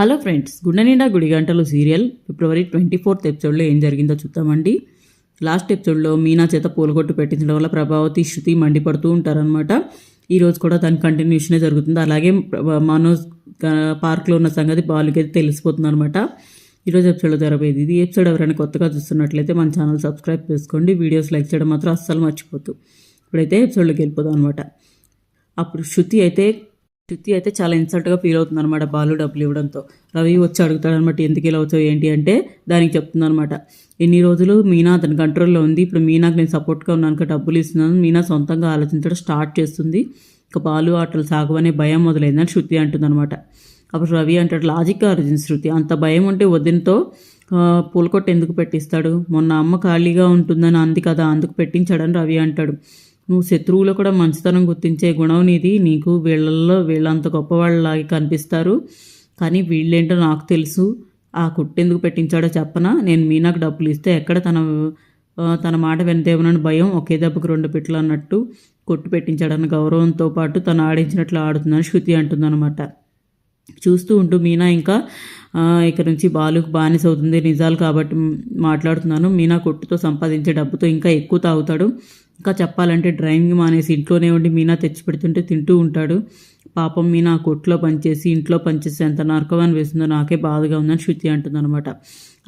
Hello friends గుండె నిండా గుడి గంటలు సీరియల్. ఫిబ్రవరి ట్వంటీ ఫోర్త్ ఎపిసోడ్లో ఏం జరిగిందో చూద్దామండి. లాస్ట్ ఎపిసోడ్లో మీనా చేత పూలగొట్టు పెట్టించడం వల్ల ప్రభావతి శృతి మండిపడుతూ ఉంటారనమాట ఈరోజు కూడా దాని కంటిన్యూషనే జరుగుతుంది. అలాగే మనోజ్ పార్క్లో ఉన్న సంగతి బాలుకైతే తెలిసిపోతుంది అనమాట ఈరోజు ఎపిసోడ్లో జరగబోయేది ఇది. ఎపిసోడ్ ఎవరైనా కొత్తగా చూస్తున్నట్లయితే మన ఛానల్ సబ్స్క్రైబ్ చేసుకోండి. వీడియోస్ లైక్ చేయడం మాత్రం అస్సలు మర్చిపోతూ ఇప్పుడైతే ఎపిసోడ్లోకి వెళ్ళిపోదాం అనమాట అప్పుడు శృతి అయితే శృతి అయితే చాలా ఇన్సల్ట్గా ఫీల్ అవుతుంది అనమాట బాలు డబ్బులు ఇవ్వడంతో. రవి వచ్చి అడుగుతాడు అనమాట ఎందుకు ఇలా వచ్చావు? ఏంటి? అంటే దానికి చెప్తుందనమాట ఎన్ని రోజులు మీనా అతని కంట్రోల్లో ఉంది. ఇప్పుడు మీనాకు నేను సపోర్ట్గా ఉన్నాను డబ్బులు ఇస్తున్నాను. మీనా సొంతంగా ఆలోచించడం స్టార్ట్ చేస్తుంది. ఇక బాలు ఆటలు సాగవనే భయం మొదలైందని శృతి అంటుందనమాట అప్పుడు రవి అంటాడు లాజిక్ ఆలోచించి శృతి. అంత భయం ఉంటే వదినతో పూలకొట్టు ఎందుకు పెట్టిస్తాడు? మొన్న అమ్మ ఖాళీగా ఉంటుందని అంది కదా అందుకు పెట్టించాడని రవి అంటాడు. నువ్వు శత్రువులో కూడా మంచితనం గుర్తించే గుణం నీది. నీకు వీళ్ళల్లో వీళ్ళంత గొప్పవాళ్ళలాగే కనిపిస్తారు. కానీ వీళ్ళేంటో నాకు తెలుసు. ఆ కుట్టెందుకు పెట్టించాడో చెప్పనా? నేను మీనాకు డబ్బులు ఇస్తే ఎక్కడ తన తన మాట వినదేమోనని భయం. ఒకే దెబ్బకు రెండు పిట్టలు అన్నట్టు కొట్టు పెట్టించాడన్న గౌరవంతో పాటు తను ఆడించినట్లు ఆడుతుందని శృతి అంటుందన్నమాట. చూస్తూ ఉంటూ మీనా ఇంకా ఇక్కడ నుంచి బాలుకు బానిస అవుతుంది నిజాలు కాబట్టి మాట్లాడుతున్నాను. మీనా కొట్టుతో సంపాదించే డబ్బుతో ఇంకా ఎక్కువ తాగుతాడు. ఇంకా చెప్పాలంటే డ్రైవింగ్ మానేసి ఇంట్లోనే ఉండి మీనా తెచ్చి పెడుతుంటే తింటూ ఉంటాడు. పాపం మీనా కొట్లో పనిచేసి ఇంట్లో పనిచేసి ఎంత నరకమని వేస్తుందో నాకే బాధగా ఉందని శృతి అంటుందన్నమాట.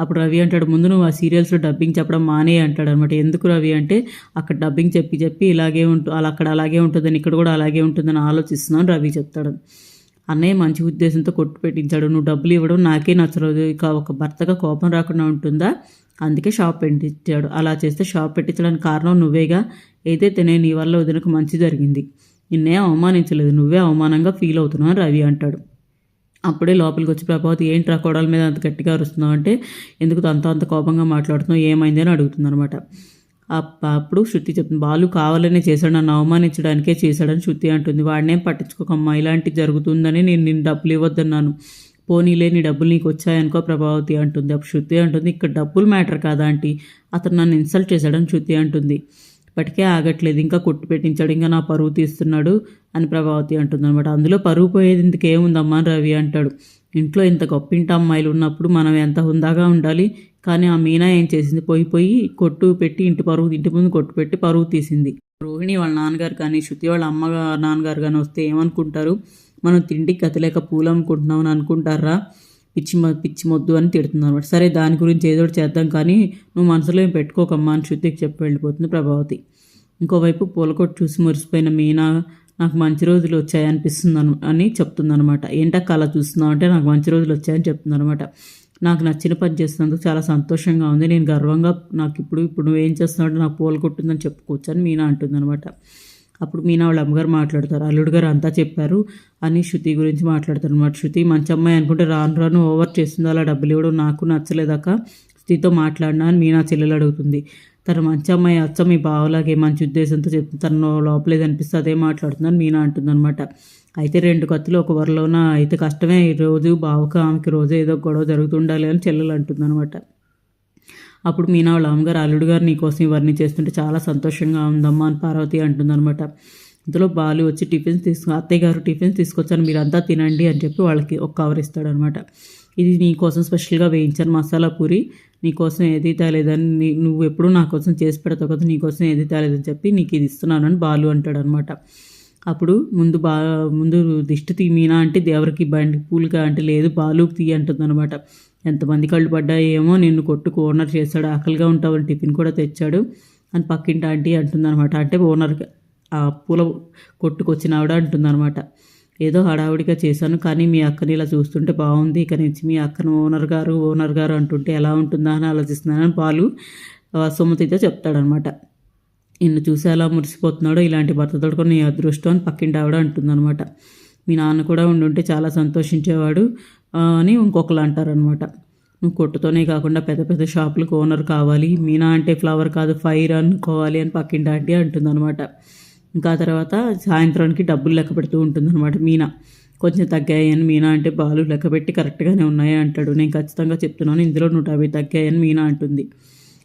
అప్పుడు రవి అంటాడు ముందు నువ్వు ఆ సీరియల్స్లో డబ్బింగ్ చెప్పడం మానే అంటాడు అనమాట ఎందుకు రవి? అంటే అక్కడ డబ్బింగ్ చెప్పి చెప్పి ఇలాగే ఉంటు అలా అక్కడ అలాగే ఉంటుందని ఇక్కడ కూడా అలాగే ఉంటుందని ఆలోచిస్తున్నాను రవి చెప్తాడు. అన్నయ్య మంచి ఉద్దేశంతో కొట్టు పెట్టించాడు. నువ్వు డబ్బులు ఇవ్వడం నాకే నచ్చలేదు. ఇక ఒక భర్తగా కోపం రాకుండా ఉంటుందా? అందుకే షాప్ పెట్టించాడు. అలా చేస్తే షాప్ పెట్టించడానికి కారణం నువ్వేగా? ఏదైతే నేను నీ వల్ల వదినకు మంచి జరిగింది. నిన్నే అవమానించలేదు. నువ్వే అవమానంగా ఫీల్ అవుతున్నావు రవి అంటాడు. అప్పుడే లోపలికి వచ్చి ప్రభావతి ఏంటి రా కోడల మీద అంత గట్టిగా అరుస్తున్నావు అంటే ఎందుకు అంత అంత కోపంగా మాట్లాడుతున్నావు? ఏమైంది అని అడుగుతుంది అనమాట అప్పుడు శృతి చెప్తుంది బాలు కావాలనే చేశాడు నన్ను అవమానించడానికే చేశాడని శృతి అంటుంది. వాడినేం పట్టించుకోకమ్మా ఇలాంటివి జరుగుతుందని నేను నేను డబ్బులు ఇవ్వద్దన్నాను. పోనీలే నీ డబ్బులు నీకు వచ్చాయనుకో ప్రభావతి అంటుంది. అప్పుడు శృతి అంటుంది ఇక్కడ డబ్బులు మ్యాటర్ కాదా ఆంటీ? అతను నన్ను ఇన్సల్ట్ చేశాడని శృతి అంటుంది. ఇప్పటికే ఆగట్లేదు ఇంకా కొట్టు పెట్టించాడు ఇంకా నా పరువు తీస్తున్నాడు అని ప్రభావతి అంటుంది అనమాట అందులో పరువు పోయేది ఇందుకేముందమ్మా అని రవి అంటాడు. ఇంట్లో ఇంత గొప్పింటి అమ్మాయిలు ఉన్నప్పుడు మనం ఎంత హుందాగా ఉండాలి? కానీ ఆ మీనా ఏం చేసింది? పోయి పోయి కొట్టు పెట్టి ఇంటి పరువు ఇంటి ముందు కొట్టు పెట్టి పరువు తీసింది. రోహిణి వాళ్ళ నాన్నగారు కానీ శృతి వాళ్ళ అమ్మ నాన్నగారు కానీ వస్తే ఏమనుకుంటారు? మనం తిండికి కదలేక పూలు అమ్ముకుంటున్నాం అని అనుకుంటారా? పిచ్చి పిచ్చి మొద్దు అని తిడుతుంది అనమాట సరే దాని గురించి ఏదో చేద్దాం కానీ నువ్వు మనసులో ఏం పెట్టుకోకమ్మా అని శృతికి చెప్పి వెళ్ళిపోతుంది ప్రభావతి. ఇంకోవైపు పూలకొట్టు చూసి మురిసిపోయిన మీనా నాకు మంచి రోజులు వచ్చాయనిపిస్తుంది అని చెప్తుందనమాట ఏంటక్క అలా చూస్తున్నావు అంటే నాకు మంచి రోజులు వచ్చాయని చెప్తుందనమాట నాకు నచ్చిన పని చేస్తున్నందుకు చాలా సంతోషంగా ఉంది. నేను గర్వంగా నాకు ఇప్పుడు ఇప్పుడు నువ్వు ఏం చేస్తున్నావు నాకు పూల కొట్టిందని చెప్పుకోవచ్చు అని మీనా అంటుందన్నమాట. అప్పుడు మీనా వాళ్ళ అమ్మగారు మాట్లాడతారు. అల్లుడు గారు అంతా చెప్పారు అని శృతి గురించి మాట్లాడతారు అనమాట శృతి మంచి అమ్మాయి అనుకుంటే రాను రాను ఓవర్ చేస్తుంది. అలా డబ్బులు ఇవ్వడం నాకు నచ్చలేదాక శృతితో మాట్లాడినా అని మీనా చెల్లెలు అడుగుతుంది. తన మంచి అమ్మాయి అచ్చ మీ బావలాగే మంచి ఉద్దేశంతో చెప్తుంది. తను లోపలేదనిపిస్తే అదే మాట్లాడుతుందని మీనా అంటుందన్నమాట. అయితే రెండు కత్తులు ఒక వరలోన అయితే కష్టమే. ఈరోజు రోజు బావకు ఆమెకి రోజు ఏదో గొడవ జరుగుతుండాలి అని చెల్లెలు అంటుందన్నమాట. అప్పుడు మీనా వాళ్ళ అమ్మగారు అల్లుడు గారు నీకోసం ఇవన్నీ చేస్తుంటే చాలా సంతోషంగా ఉందమ్మా అని పార్వతి అంటుందన్నమాట. ఇందులో బాలు వచ్చి టిఫిన్స్ తీసుకు అత్తయ్య గారు టిఫిన్స్ తీసుకొచ్చాను మీరంతా తినండి అని చెప్పి వాళ్ళకి ఒక కవర్ ఇస్తాడనమాట ఇది నీకోసం స్పెషల్గా వేయించాను మసాలా పూరి. నీకోసం ఏది తేలేదని నీ- నువ్వు ఎప్పుడూ నా కోసం చేసి పెడతావు కదా నీకోసం ఏది తేలేదని చెప్పి నీకు ఇది ఇస్తున్నానని బాలు అంటాడనమాట అప్పుడు ముందు బా ముందు దిష్టి తీ మీనా అంటే దేవరికి బండి పూలుగా అంటే లేదు బాలుకి తీ అంటుంది అనమాట ఎంతమంది కళ్ళు పడ్డాయేమో నిన్ను కొట్టు ఓనర్ చేశాడు ఆకలిగా ఉంటావని టిఫిన్ కూడా తెచ్చాడు అని పక్కింటి ఆంటీ అంటుందన్నమాట. అంటే ఓనర్ ఆ పూల కొట్టుకొచ్చిన ఆవిడ అంటుందన్నమాట. ఏదో హడావుడిగా చేశాను కానీ మీ అక్కని ఇలా చూస్తుంటే బాగుంది. ఇక నుంచి మీ అక్కను ఓనర్ గారు ఓనర్ గారు అంటుంటే ఎలా ఉంటుందా అని ఆలోచిస్తున్నానని పాలు సుమతితో చెప్తాడనమాట నిన్ను చూసి ఎలా మురిసిపోతున్నాడో ఇలాంటి భర్త దొరకడం నీ అదృష్టం అని పక్కింటి ఆవిడ అంటుందన్నమాట. మీ నాన్న కూడా ఉండుంటే చాలా సంతోషించేవాడు అని ఇంకొకరు అంటారనమాట నువ్వు కొట్టుతోనే కాకుండా పెద్ద పెద్ద షాపులకు ఓనర్ కావాలి మీనా అంటే ఫ్లవర్ కాదు ఫైర్ అనుకోవాలి అని పక్కింటి ఆంటీ అంటుందన్నమాట. ఇంకా తర్వాత సాయంత్రానికి డబ్బులు లెక్క పెడుతూ ఉంటుందన్నమాట మీనా. కొంచెం తగ్గాయని మీనా అంటే బాలు లెక్క పెట్టి కరెక్ట్గానే ఉన్నాయి అంటాడు. నేను ఖచ్చితంగా చెప్తున్నాను ఇందులో నూట యాభై తగ్గాయని మీనా అంటుంది.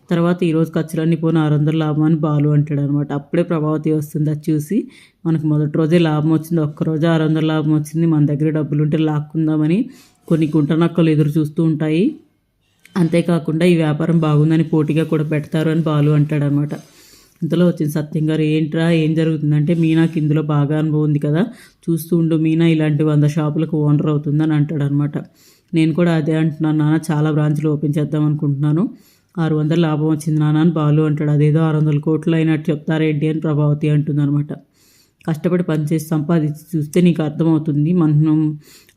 తర్వాత ఈరోజు ఖర్చులన్నీ పోనీ ఆరు వందలు లాభం అని బాలు అంటాడు అనమాట అప్పుడే ప్రభావతి వస్తుంది అది చూసి మనకు మొదటి రోజే లాభం వచ్చింది ఒక్కరోజే ఆరు వందల లాభం వచ్చింది మన దగ్గర డబ్బులు ఉంటే లాక్కుందామని కొన్ని గుంట నక్కలు ఎదురు చూస్తూ ఉంటాయి. అంతేకాకుండా ఈ వ్యాపారం బాగుందని పోటీగా కూడా పెడతారు అని బాలు అంటాడనమాట. ఇంతలో వచ్చింది సత్యం గారు ఏంట్రా ఏం జరుగుతుందంటే మీనాకి ఇందులో బాగా అనుభవం ఉంది కదా చూస్తూ ఉండు మీనా ఇలాంటి వంద షాపులకు ఓనర్ అవుతుందని అంటాడనమాట. నేను కూడా అదే అంటున్నాను నాన్న చాలా బ్రాంచ్లు ఓపెన్ చేద్దాం అనుకుంటున్నాను. ఆరు వందల లాభం వచ్చింది నాన్న అని బాలు అంటాడు. అదేదో ఆరు వందల కోట్లు అయినట్టు చెప్తారేంటి అని ప్రభావతి అంటుందన్నమాట. కష్టపడి పనిచేసి సంపాదించి చూస్తే నీకు అర్థమవుతుంది మనం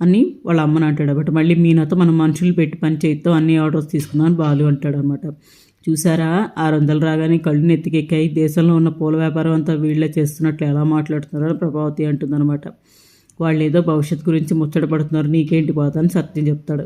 అని వాళ్ళ అమ్మని అంటాడు బట్ మళ్ళీ మీనాతో మనం మనుషులు పెట్టి పని చేయిస్తాం అన్ని ఆర్డర్స్ తీసుకుందాం అని బాలు అంటాడు అనమాట చూసారా? ఆరు వందలు రాగానే కళ్ళు నెత్తికెక్కాయి. దేశంలో ఉన్న పూల వ్యాపారం అంతా వీళ్ళే చేస్తున్నట్లు ఎలా మాట్లాడుతున్నారని ప్రభావతి అంటుందన్నమాట. వాళ్ళు ఏదో భవిష్యత్తు గురించి ముచ్చట పడుతున్నారు నీకేంటి బాధ అని సత్యం చెప్తాడు.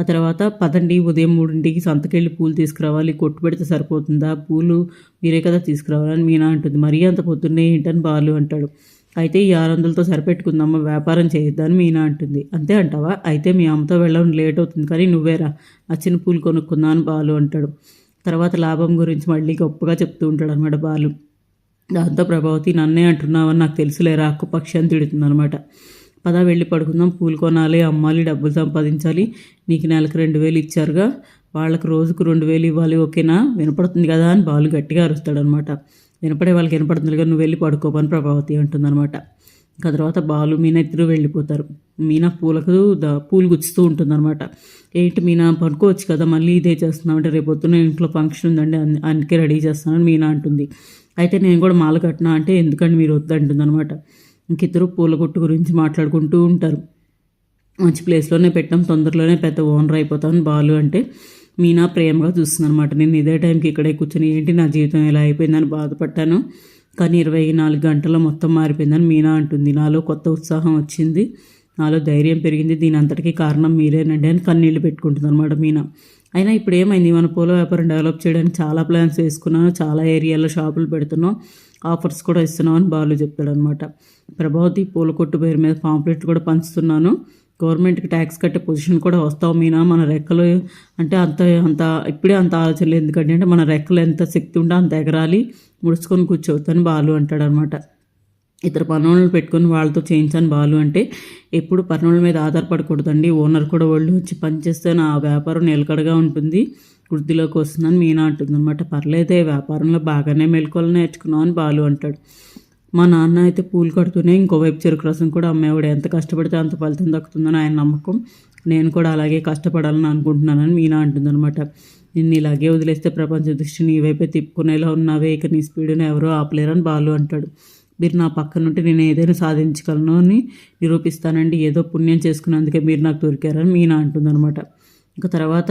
ఆ తర్వాత పదండి ఉదయం మూడింటికి సంతకెళ్ళి పూలు తీసుకురావాలి. కొట్టు పెడితే సరిపోతుందా? పూలు మీరే కదా తీసుకురావాలని మీనా అంటుంది. మరీ అంత పొద్దున్నే ఏంటని బాలు అంటాడు. అయితే ఈ ఆరు వందలతో సరిపెట్టుకుందామా? వ్యాపారం చేయొద్దని మీనా అంటుంది. అంతే అంటావా? అయితే మీ అమ్మతో వెళ్ళడం లేట్ అవుతుంది కానీ నువ్వేరా? నచ్చిన పూలు కొనుక్కుందా అని బాలు అంటాడు. తర్వాత లాభం గురించి మళ్ళీ గొప్పగా చెప్తూ ఉంటాడు అనమాట బాలు. దాంతో ప్రభావతి నన్నే అంటున్నావని నాకు తెలుసులేరా? అక్కు పక్షి అని తిడుతుంది అనమాట పద వెళ్ళి పడుకుందాం పూలు కొనాలి అమ్మాలి డబ్బులు సంపాదించాలి. నీకు నెలకు రెండు వేలు ఇచ్చారుగా. వాళ్ళకి రోజుకు రెండు వేలు ఇవ్వాలి ఓకేనా? వినపడుతుంది కదా అని బాలు గట్టిగా అరుస్తాడనమాట. వినపడే వాళ్ళకి వినపడుతుంది కదా నువ్వు వెళ్ళి పడుకోపని ప్రభావతి అంటుందన్నమాట ఇంకా తర్వాత బాలు మీనా ఇద్దరు వెళ్ళిపోతారు. మీనా పూలకు ద పూలు గుచ్చుతూ ఉంటుందన్నమాట ఏంటి మీనా పడుకోవచ్చు కదా మళ్ళీ ఇదే చేస్తున్నాం అంటే రేపు పొద్దున్న ఇంట్లో ఫంక్షన్ ఉందండి అందుకే రెడీ చేస్తానని మీనా అంటుంది. అయితే నేను కూడా మాల కట్టినా అంటే ఎందుకంటే మీరు వద్దంటుందన్నమాట ఇంకిద్దరు పూల కొట్టు గురించి మాట్లాడుకుంటూ ఉంటారు. మంచి ప్లేస్లోనే పెట్టాం తొందరలోనే పెద్ద ఓనర్ అయిపోతాను బాలు అంటే. మీనా ప్రేమగా చూస్తుంది అనమాట నేను ఇదే టైంకి ఇక్కడే కూర్చొని ఏంటి నా జీవితం ఎలా అయిపోయిందని బాధపడ్డాను? కానీ ఇరవై నాలుగు గంటల్లో మొత్తం మారిపోయిందని మీనా అంటుంది. నాలో కొత్త ఉత్సాహం వచ్చింది. నాలో ధైర్యం పెరిగింది. దీని అంతటికీ కారణం మీరేనండి అని కన్నీళ్ళు పెట్టుకుంటుంది అనమాట మీనా. అయినా ఇప్పుడు ఏమైంది మన పూల వ్యాపారం డెవలప్ చేయడానికి చాలా ప్లాన్స్ వేసుకున్నాను. చాలా ఏరియాలో షాపులు పెడుతున్నాం. ఆఫర్స్ కూడా ఇస్తున్నాం అని బాలు చెప్తాడనమాట ప్రభావతి పూల కొట్టు పేరు మీద పాంప్లెట్ కూడా పంచుతున్నాను. గవర్నమెంట్కి ట్యాక్స్ కట్టే పొజిషన్ కూడా వస్తావు మీనా మన రెక్కలు అంటే అంత అంత ఇప్పుడే అంత ఆలోచన లేదు ఎందుకంటే అంటే మన రెక్కలు ఎంత శక్తి ఉంటే అంత ఎగరాలి ముడుచుకొని కూర్చోవద్దని బాలు అంటాడనమాట. ఇతర పనులను పెట్టుకొని వాళ్ళతో చేయించాను బాలు అంటే ఎప్పుడు పనుల మీద ఆధారపడకూడదండి. ఓనర్ కూడా వాళ్ళు వచ్చి పనిచేస్తే నా వ్యాపారం నిలకడగా ఉంటుంది వృద్ధిలోకి వస్తుందని మీనా అంటుంది అనమాట పర్లేదే వ్యాపారంలో బాగానే మెలకువలు నేర్చుకున్నావు అని బాలు అంటాడు. మా నాన్న అయితే పూలు కడుతూనే ఇంకోవైపు చెరుకు రసం కూడా అమ్మేవాడు. ఎంత కష్టపడితే అంత ఫలితం దక్కుతుందని ఆయన నమ్మకం. నేను కూడా అలాగే కష్టపడాలని అనుకుంటున్నానని మీనా అంటుందన్నమాట. నిన్ను ఇలాగే వదిలేస్తే ప్రపంచ దృష్టి నీ వైపే తిప్పుకునేలా ఉన్నావే ఇక నీ స్పీడ్ని ఎవరో ఆపలేరని బాలు అంటాడు. మీరు నా పక్కన ఉంటే నేను ఏదైనా సాధించగలను అని నిరూపిస్తానండి. ఏదో పుణ్యం చేసుకున్నందుకే మీరు నాకు దొరికారని మీనా అంటుందన్నమాట. ఇంకా తర్వాత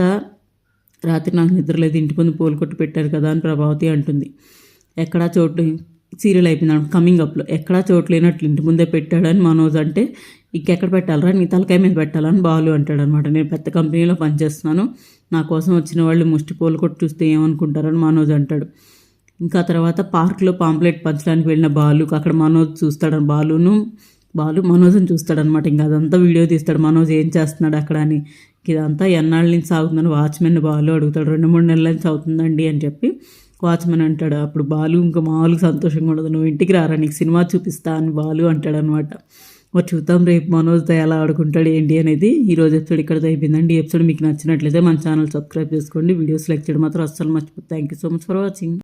రాత్రి నాకు నిద్రలేదు ఇంటి ముందు పూలు కొట్టు పెట్టారు కదా అని ప్రభావతి అంటుంది. ఎక్కడా చోటు సీరియల్ అయిపోయింది కమింగ్ అప్లో ఎక్కడా చోట్లేనట్లు ఇంటి ముందే పెట్టాడని మనోజ్ అంటే ఇంకెక్కడ పెట్టాలరా? నీ తలకాయ మీద పెట్టాలని బాలు అంటాడు అనమాట నేను పెద్ద కంపెనీలో పనిచేస్తున్నాను. నా కోసం వచ్చిన వాళ్ళు ముష్టి పోలు కొట్టి చూస్తే ఏమనుకుంటారని మనోజ్ అంటాడు. ఇంకా తర్వాత పార్క్లో పాంప్లెట్ పంచడానికి వెళ్ళిన బాలుకు అక్కడ మనోజ్ చూస్తాడు బాలును బాలు మనోజ్ని చూస్తాడనమాట. ఇంకా అదంతా వీడియో తీస్తాడు. మనోజ్ ఏం చేస్తున్నాడు అక్కడ అని. ఇదంతా ఎన్నాళ్ళ నుంచి సాగుతుందని వాచ్మెన్ బాలు అడుగుతాడు. రెండు మూడు నెలల నుంచి అవుతుందండి అని చెప్పి వాచ్మెన్ అంటాడు అప్పుడు బాలు ఇంకా మామూలుగా సంతోషంగా ఉండదు. నువ్వు ఇంటికి రారా నీకు సినిమా చూపిస్తా అని బాలు అంటాడు అనమాట మరి చూద్దాం రేపు మనోజ్తో ఎలా ఆడుకుంటాడు ఏంటి అనేది ఈ రోజు ఎపిసోడ్ ఇక్కడ అయిపోయిందండి. ఈ ఎపిసోడ్ మీకు నచ్చినట్లయితే మన ఛానల్ సబ్స్క్రైబ్ చేసుకోండి. వీడియోస్ లైక్ చేయడం మాత్రం అస్సలు మర్చిపోతుంది thank you so much for watching